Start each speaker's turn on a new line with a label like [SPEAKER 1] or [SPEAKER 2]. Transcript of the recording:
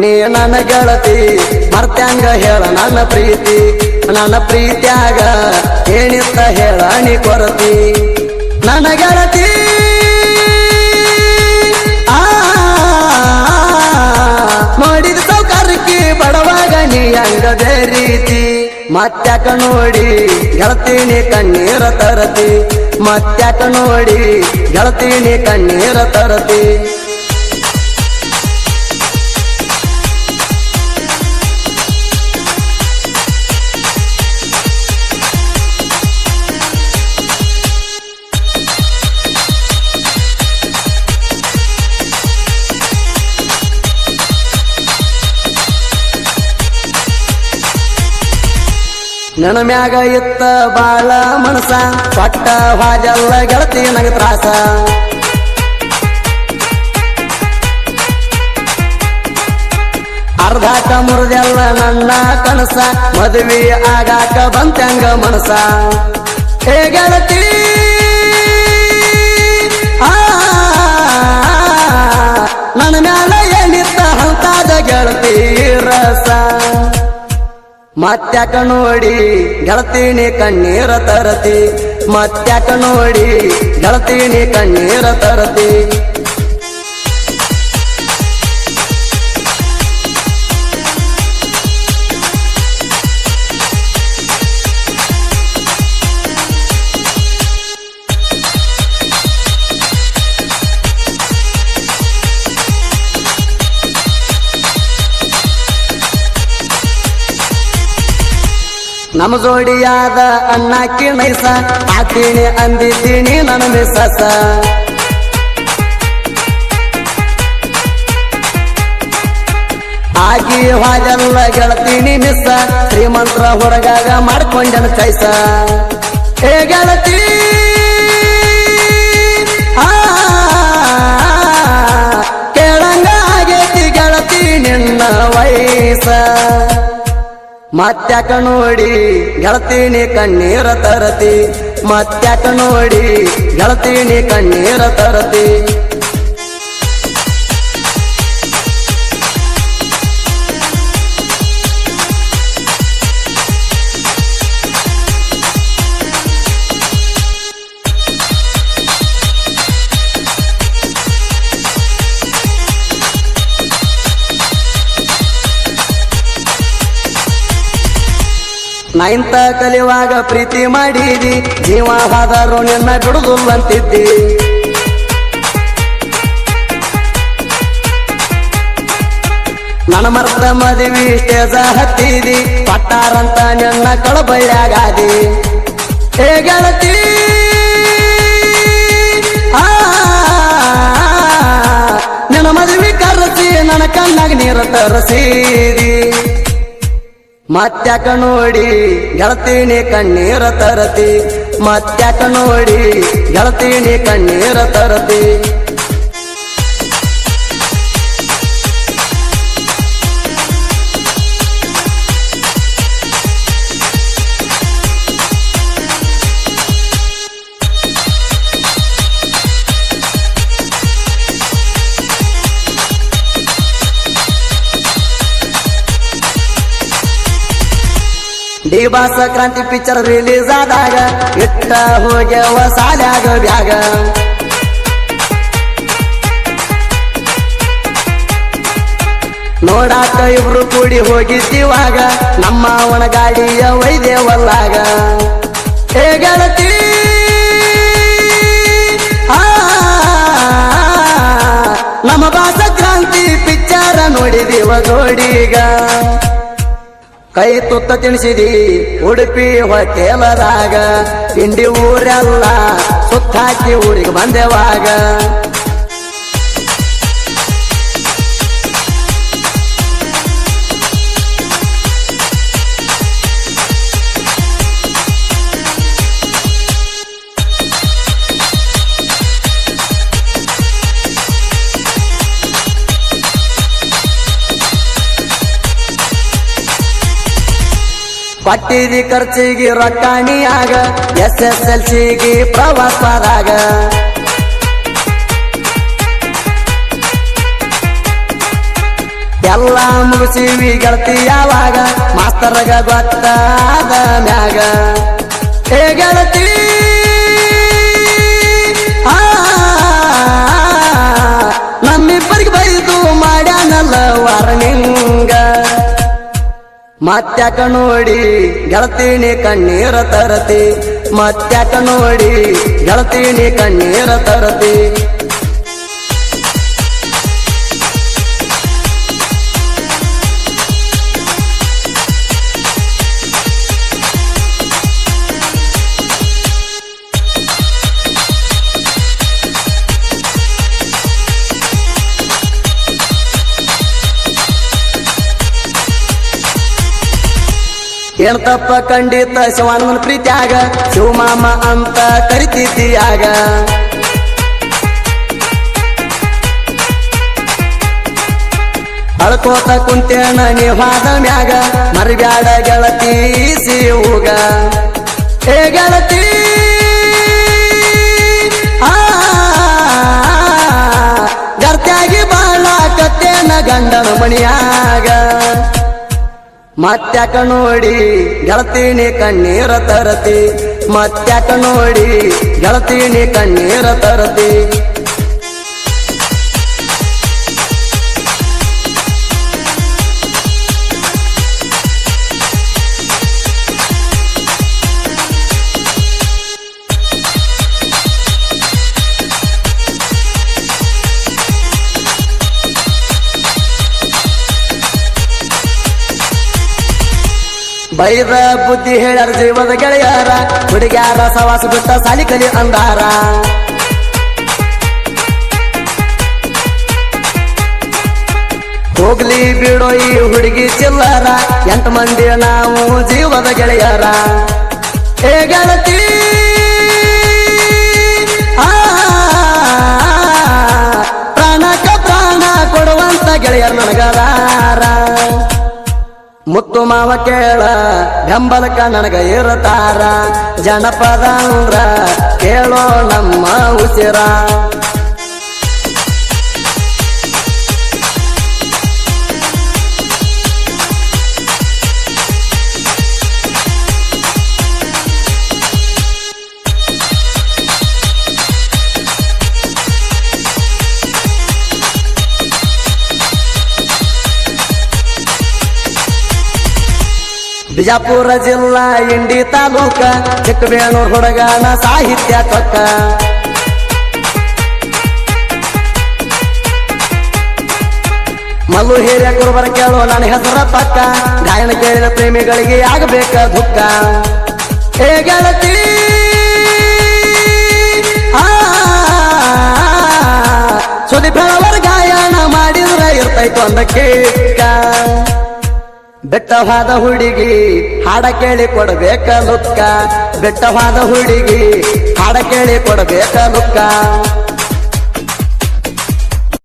[SPEAKER 1] ನೀ ನನ್ನ ಗೆಳತಿ ಮರ್ತ್ಯಂಗ ಹೇಳ ನನ್ನ ಪ್ರೀತಿ ನನ್ನ ಪ್ರೀತಿಯಾಗ ಏನಿತ್ತ ಹೇಳ ನೀ ಕೊರತಿ ನನ್ನ ಗೆಳತಿ ಆ ಸೌಕರ್ಯಕ್ಕೆ ಬಡವಾಗ ನೀ ಅಂಗದೇ ರೀತಿ ಮತ್ತ್ಯಾಕ ನೋಡಿ ಗೆಳತೀನಿ ಕಣ್ಣೀರ ತರತಿ ಮತ್ತ್ಯಾಕ ನೋಡಿ ಗೆಳತೀನಿ ಕಣ್ಣೀರ ತರತಿ ನನ್ನ ಮ್ಯಾಗ ಇತ್ತ ಬಾಳ ಮನಸ ಪಟ್ಟ ವಾಜಲ್ಲ ಗೆಳತಿ ನನಗ ತ್ರಾಸ ಅರ್ಧಾಕ ಮುರಿದೆಲ್ಲ ನನ್ನ ಕನಸ ಮದುವೆ ಆಗಾಕ ಬಂತಂಗ ಮನಸ ಹೇ ಗೆಳತಿ ನನ್ನ ಮ್ಯಾಲ ಏನಿತ್ತ ಹಂತಾದ ಗೆಳತಿ ರಸ ಮತ್ತ್ಯಾಕ ನೋಡಿ ಗೆಳತೀನಿ ಕಣ್ಣೀರ ತರತಿ. ಮತ್ತ್ಯಾಕ ನೋಡಿ ಗೆಳತೀನಿ ಕಣ್ಣೀರ ತರತಿ. ನಮ್ಮ ಜೋಡಿಯಾದ ಅಣ್ಣಕ್ಕಿ ನೈಸ ಆತೀನಿ ಅಂದಿದ್ದೀನಿ ನನ್ನ ಮಿಸಸ ಆಗಿ ಹಾಗೆಲ್ಲ ಗೆಳತೀನಿ ಮಿಸ್ಸ, ಶ್ರೀಮಂತರ ಹೊರಗಾಗ ಮಾಡ್ಕೊಂಡನ ಕೈಸ. ಏ ಮತ್ತ್ಯಾಕ ನೋಡಿ ಗೆಳತೀನಿ ಕಣ್ಣೀರ ತರತಿ. ಮತ್ತ್ಯಾಕ ನೋಡಿ ಗೆಳತೀನಿ ಕಣ್ಣೀರ ತರತಿ. ನೈನ್ತ ಕಲಿಯುವಾಗ ಪ್ರೀತಿ ಮಾಡಿದಿ ಜೀವ ಹಾದರು ನಿನ್ನ ಬಿಡುದಿಲ್ಲಂತಿದ್ದಿ ನನ್ನ ಮರ್ತ ಮದುವೆ ಸ್ಟೇಜ ಹತ್ತಿದಿ ಪಟ್ಟಾರಂತ ನಿನ್ನ ಕಳಬಳ್ಳಿಯಾಗಾದಿ ಹೇ ನಿನ್ನ ಮದುವೆ ಕರೆಸಿ ನನ್ನ ಕಣ್ಣಾಗ ನೀರು ತರಸೀದಿ ಮತ್ತ್ಯಾಕ ನೋಡಿ ಗೆಳತೀನಿ ಕಣ್ಣೀರ ತರತಿ. ಮತ್ತ್ಯಾಕ ನೋಡಿ ಗೆಳತೀನಿ ಕಣ್ಣೀರ ತರತಿ. ಬಾಸ ಕ್ರಾಂತಿ ಪಿಕ್ಚರ್ ರಿಲೀಸ್ ಆದಾಗ ಇಟ್ಟ ಹೋಗ್ಯವ ಸಾಲ್ಯಾಗ ಬ್ಯಾಗ ನೋಡಾಕ ಇಬ್ರು ಕೂಡಿ ಹೋಗಿದ್ದೀವಾಗ ನಮ್ಮ ಅವನ ಗಾಡಿಯ ವೈದ್ಯವಲ್ಲಾಗ ಹೇಗಳತಿ ನಮ್ಮ ಬಾಸ ಕ್ರಾಂತಿ ಪಿಕ್ಚರ ನೋಡಿದೀವ ಜೋಡಿಗ ಕೈ ತುತ್ತ ತಿಣಿಸಿದಿ ಉಡುಪಿ ಹೊಟೇಲದಾಗ ತಿಂಡಿ ಊರೆಲ್ಲ ಸುತ್ತಾಕಿ ಊರಿಗೆ ಬಂದೆವಾಗ. ಪಟ್ಟಿದಿ ಖರ್ಚಿಗೆ ರೊಕ್ಕಾಣಿಯಾಗ ಎಸ್ ಎಸ್ ಎಲ್ ಸಿಗೆ ಪ್ರವಾಸದಾಗ. ಎಲ್ಲ ಮುಗಿಸಿವಿ ಗೆಳತಿ ಯಾವಾಗ, ಮಾಸ್ತರ್ಗ ಗೊತ್ತಾದ ಮ್ಯಾಗ. ಏ ಮತ್ತ್ಯಾಕ ನೋಡಿ ಗೆಳತೀನಿ ಕಣ್ಣೀರ ತರತಿ. ಮತ್ತ್ಯಾಕ ನೋಡಿ ಗೆಳತೀನಿ ಕಣ್ಣೀರ ತರತಿ. ಏನ್ ತಪ್ಪ ಖಂಡಿತ ಶಿವಾನಂದನ ಆಗ ಶಿವಮಾಮ ಅಂತ ಕರಿತಿದ್ದೀಯಾಗ ಅಳ್ಕೋತ ಕುಂತೇಣ ನೀವಾದ ಮ್ಯಾಗ ಮರಿಬ್ಯಾಡ ಗೆಳತಿ ಸಿವುಗ ಏ ಗೆಳತಿ ಗರ್ತ್ಯಾಗಿ ಬಾಳ ಕತ್ತೇನ ಗಂಡನ ಮಣಿಯಾಗ ಮತ್ತ್ಯಾಕ ನೋಡಿ ಗೆಳತೀನಿ ಕಣ್ಣೀರ ತರತಿ. ಮತ್ತ್ಯಾಕ ನೋಡಿ ಗೆಳತೀನಿ ಕಣ್ಣೀರ ತರತಿ. ಬೈದ ಬುದ್ಧಿ ಹೇಳ್ಯಾರ ಜೀವದ ಗೆಳೆಯರ, ಹುಡುಗ್ಯಾರ ಸವಾಸ ಬಿಟ್ಟ ಸಾಲಿ ಕಲಿ ಅಂದಾರ. ಹೋಗ್ಲಿ ಬಿಡೋ ಈ ಹುಡುಗಿ ಚಿಲ್ಲರ, ಎಂಟು ಮಂದಿ ನಾವು ಜೀವದ ಗೆಳೆಯರ. ಏ ಮುತ್ತು ಮಾವ ಕೇಳ ಬೆಂಬಲಕ ನನಗ ಇರತಾರ ಜನಪದ ಅಂದ್ರ ಕೇಳೋ ನಮ್ಮ ಉಸಿರ. ಬಿಜಾಪುರ ಜಿಲ್ಲಾ ಇಂಡಿ ತಾಲೂಕ ಚಿಕ್ಕಬೇಣೂರ್ ಹುಡುಗನ ಸಾಹಿತ್ಯ ಕೊಕ್ಕ ಮಲ್ಲು ಹಿರಿಯ ಕುರುಬರ ಕೇಳೋ ನನ್ನ ಹೆಸರ ಪಕ್ಕ ಗಾಯನ ಕೇಳಿದ ಪ್ರೇಮಿಗಳಿಗೆ ಆಗಬೇಕ ದುಃಖ ಏ ಗೆಳತಿ ಆ, ಸುದಿ ಬೆಳವರ ಗಾಯನ ಮಾಡಿದ್ರೆ ಇರ್ತೈತು ಅಂದ ಕೇಕ ಬೆಟ್ಟವಾದ ಹುಡುಗಿ ಹಾಡ ಕೇಳಿ ಕೊಡಬೇಕ ಲುಕ್ಕ ಬೆಟ್ಟವಾದ ಹುಡುಗಿ ಹಾಡ ಕೇಳಿ ಕೊಡಬೇಕ ಲುಕ್ಕ